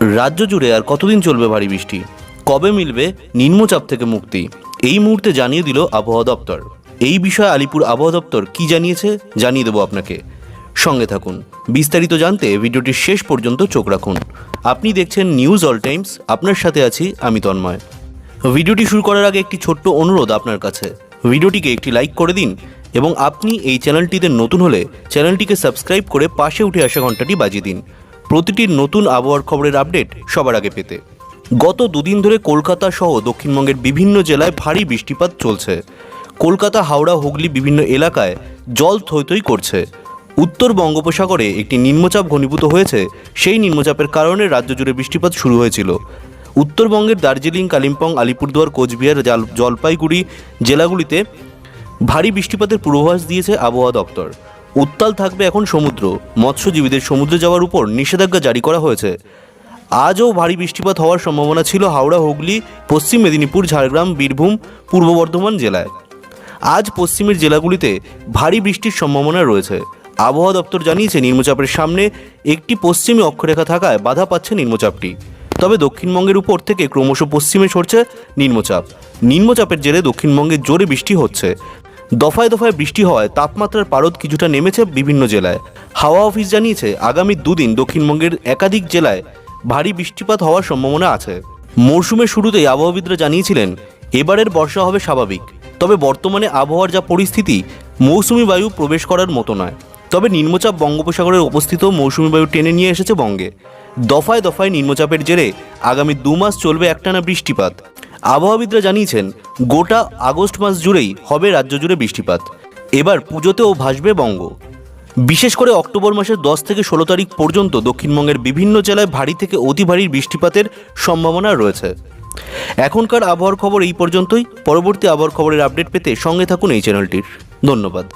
রাজ্য জুড়ে আর কতদিন চলবে ভারী বৃষ্টি? কবে মিলবে নিম্নচাপ থেকে মুক্তি? এই মুহূর্তে জানিয়ে দিল আবহাওয়া দপ্তর। এই বিষয়ে আলিপুর আবহাওয়া দপ্তর কি জানিয়েছে জানিয়ে দেবো আপনাকে। সঙ্গে থাকুন। বিস্তারিত জানতে ভিডিওটির শেষ পর্যন্ত চোখ রাখুন। আপনি দেখছেন নিউজ অল টাইমস আপনার সাথে আছি আমি তন্ময়। ভিডিওটি শুরু করার আগে একটি ছোট্ট অনুরোধ আপনার কাছে। ভিডিওটিকে একটি লাইক করে দিন এবং আপনি এই চ্যানেলটিতে নতুন হলে চ্যানেলটিকে সাবস্ক্রাইব করে পাশে উঠে আসা ঘন্টাটি বাজিয়ে দিন। প্রতিটি নতুন আবহাওয়ার খবরের আপডেট সবার আগে পেতে। গত দুদিন ধরে কলকাতা সহ দক্ষিণবঙ্গের বিভিন্ন জেলায় ভারী বৃষ্টিপাত চলছে। কলকাতা, হাওড়া, হুগলি বিভিন্ন এলাকায় জল থইথই করছে। উত্তর বঙ্গোপসাগরে একটি নিম্নচাপ ঘনীভূত হয়েছে। সেই নিম্নচাপের কারণে রাজ্য জুড়ে বৃষ্টিপাত শুরু হয়েছিল। উত্তরবঙ্গের দার্জিলিং, কালিম্পং, আলিপুরদুয়ার, কোচবিহার, জাল- জলপাইগুড়ি জেলাগুলিতে ভারী বৃষ্টিপাতের পূর্বাভাস দিয়েছে আবহাওয়া দপ্তর। উত্তাল থাকবে এখন সমুদ্র। মৎস্যজীবীদের সমুদ্রে যাওয়ার উপর নিষেধাজ্ঞা জারি করা হয়েছে। আজও ভারী বৃষ্টিপাত হওয়ার সম্ভাবনা ছিল হাওড়া, হুগলি, পশ্চিম মেদিনীপুর, ঝাড়গ্রাম, বীরভূম, পূর্ব বর্ধমান জেলায়। আজ পশ্চিমের জেলাগুলিতে ভারী বৃষ্টির সম্ভাবনা রয়েছে। আবহাওয়া দপ্তর জানিয়েছে, নিম্নচাপের সামনে একটি পশ্চিমী অক্ষরেখা থাকায় বাধা পাচ্ছে নিম্নচাপটি। তবে দক্ষিণবঙ্গের উপর থেকে ক্রমশ পশ্চিমে সরছে নিম্নচাপ। নিম্নচাপের জেরে দক্ষিণবঙ্গে জোরে বৃষ্টি হচ্ছে। দফায় দফায় বৃষ্টি হওয়ায় তাপমাত্রার পারদ কিছুটা নেমেছে বিভিন্ন জেলায়। হাওয়া অফিস জানিয়েছে, আগামী দুদিন দক্ষিণবঙ্গের একাধিক জেলায় ভারী বৃষ্টিপাত হওয়ার সম্ভাবনা আছে। মরশুমের শুরুতেই আবহাওয়াবিদরা জানিয়েছিলেন, এবারের বর্ষা হবে স্বাভাবিক। তবে বর্তমানে আবহাওয়ার যা পরিস্থিতি, মৌসুমি বায়ু প্রবেশ করার মতো নয়। তবে নিম্নচাপ বঙ্গোপসাগরের অবস্থিত মৌসুমি বায়ু টেনে নিয়ে এসেছে বঙ্গে। দফায় দফায় নিম্নচাপের জেরে আগামী দু মাস চলবে একটানা বৃষ্টিপাত। আবহাওয়াবিদরা জানিয়েছেন, গোটা আগস্ট মাস জুড়েই হবে রাজ্য জুড়ে বৃষ্টিপাত। এবার পুজোতেও ভাসবে বঙ্গ। বিশেষ করে অক্টোবর মাসের দশ থেকে ষোলো তারিখ পর্যন্ত দক্ষিণবঙ্গের বিভিন্ন জেলায় ভারী থেকে অতি ভারী বৃষ্টিপাতের সম্ভাবনা রয়েছে। এখনকার আবহাওয়ার খবর এই পর্যন্তই। পরবর্তী আবহাওয়ার খবরের আপডেট পেতে সঙ্গে থাকুন এই চ্যানেলটির। ধন্যবাদ।